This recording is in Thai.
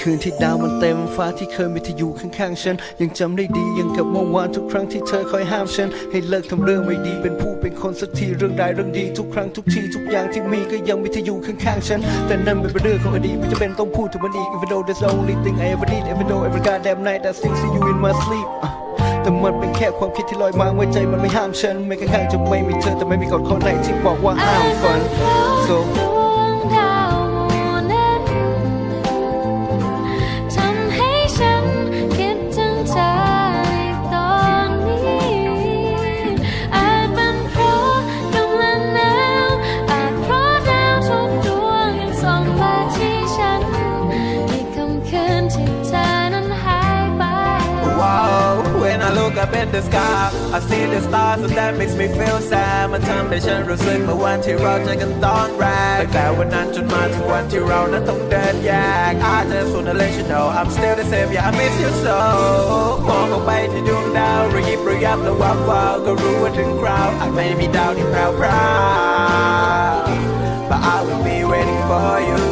คืนที่ดาวมันเต็มฟ้าที่เคยมีเธออยู่ข้างๆฉัน ยังจำได้ดียังกับเมื่อวานทุกครั้งที่เธอคอยห้ามฉัน ให้เลิกทำเรื่องไม่ดีเป็นผู้เป็นคนสักทีเรื่องใดเรื่องดีทุกครั้งทุกทีทุกอย่างที่มีก็ยังมีเธออยู่ข้างๆฉัน แต่นั่นเป็นเรื่องของอดีตไม่จำเป็นต้องพูดถึงมันอีก even though that's the only thing I ever need even though every goddamn night I still see you in my sleep อะแต่มันเป็นแค่ความคิดที่ลอยมาไว้ใจมันไม่ห้ามฉันไม่ข้างๆจะไม่มีเธอแต่ไม่มีกฎข้อไหนที่บอกว่าห้ามฝัน so in the sky. I see the stars and that makes me feel sad. My time is sure to sleep, but when you roll, I can Like that when I turn my to when you I don't just wanna let you know, I'm still the same, yeah, I miss you so. Mama, up the wild wild, the crowd I I will be waiting